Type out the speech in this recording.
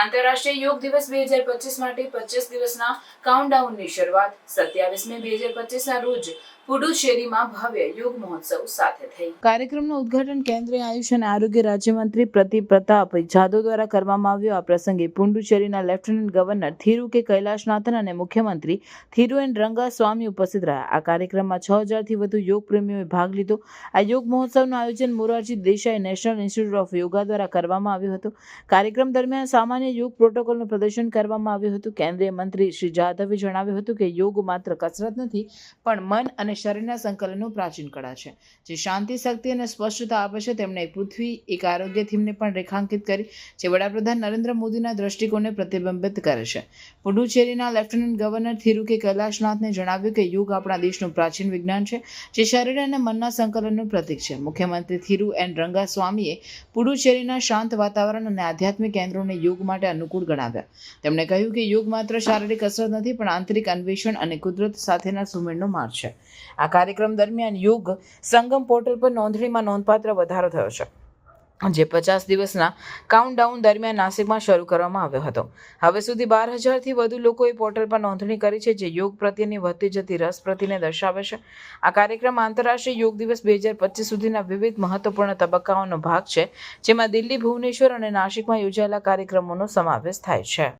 આંતરરાષ્ટ્રીય યોગ દિવસ બે હજાર પચીસ માટે પચીસ દિવસના કાઉન્ટડાઉનની શરૂઆત સત્યાવીસ મે બે હજાર પચીસના રોજ પુડુચેરીમાં ભવ્ય યોગ મહોત્સવ સાથે થઈ. કાર્યક્રમનું ઉદઘાટન કેન્દ્રીય આયુષ અને આરોગ્ય રાજ્યમંત્રી પ્રદીપ પ્રતાપ જાદવ દ્વારા કરવામાં આવ્યું. આ પ્રસંગે પુડુચેરીના લેફ્ટનન્ટ ગવર્નર થિરુ કે કૈલાશનાથન અને મુખ્યમંત્રી થિરુ એન રંગાસ્વામી ઉપસ્થિત રહ્યા. આ કાર્યક્રમમાં છ હજારથી વધુ યોગ પ્રેમીઓએ ભાગ લીધો. આ યોગ મહોત્સવનું આયોજન Morarji Desai national institute of yoga દ્વારા કરવામાં આવ્યું હતું. કાર્યક્રમ દરમિયાન સામાન્ય યોગ પ્રોટોકોલનું પ્રદર્શન કરવામાં આવ્યું હતું. કેન્દ્રીય મંત્રી શ્રી જાધવે જણાવ્યું હતું કે યોગ માત્ર કસરત નથી, પણ મન અને શરીરના સંકલનનું પ્રાચીન કળા છે. જે શાંતિ, શક્તિ અને સ્પષ્ટતા આપે છે, તેમણે પૃથ્વી, એક આરોગ્ય થીમને પણ રેખાંકિત કરી, જે વડાપ્રધાન નરેન્દ્ર મોદીના દ્રષ્ટિકોણને પ્રતિબિંબિત કરે છે. પુડુચેરીના લેફ્ટનન્ટ ગવર્નર થિરુ કે કૈલાશનાથને જણાવ્યું કે યોગ આપણા દેશનું પ્રાચીન વિજ્ઞાન છે, જે શરીર અને મનના સંકલનનું પ્રતીક છે. મુખ્યમંત્રી થિરુ એન રંગાસ્વામીએ પુડુચેરીના શાંત વાતાવરણ અને આધ્યાત્મિક કેન્દ્રોને યોગ માટે અનુકૂળ ગણાવ્યા. તેમણે કહ્યું કે યોગ માત્ર શારીરિક કસરત નથી, પણ આંતરિક અન્વેષણ અને કુદરત સાથેના સુમેળનો માર્ગ છે. આ કાર્યક્રમ દરમિયાન યોગ સંગમ પોર્ટલ પર નોંધણીમાં નોંધપાત્ર વધારો થયો છે. જે પચાસ દિવસના કાઉન્ટડાઉન દરમિયાન નાસિકમાં શરૂ કરવામાં આવ્યો હતો. હવે સુધી બાર હજારથી વધુ લોકોએ પોર્ટલ પર નોંધણી કરી છે જે યોગ પ્રત્યેની વધતી જતી રસ પ્રતિને દર્શાવે છે. આ કાર્યક્રમ આંતરરાષ્ટ્રીય યોગ દિવસ બે હજાર પચીસ સુધીના વિવિધ મહત્વપૂર્ણ તબક્કાઓનો ભાગ છે, જેમાં દિલ્હી, ભુવનેશ્વર અને નાસિકમાં યોજાયેલા કાર્યક્રમોનો સમાવેશ થાય છે.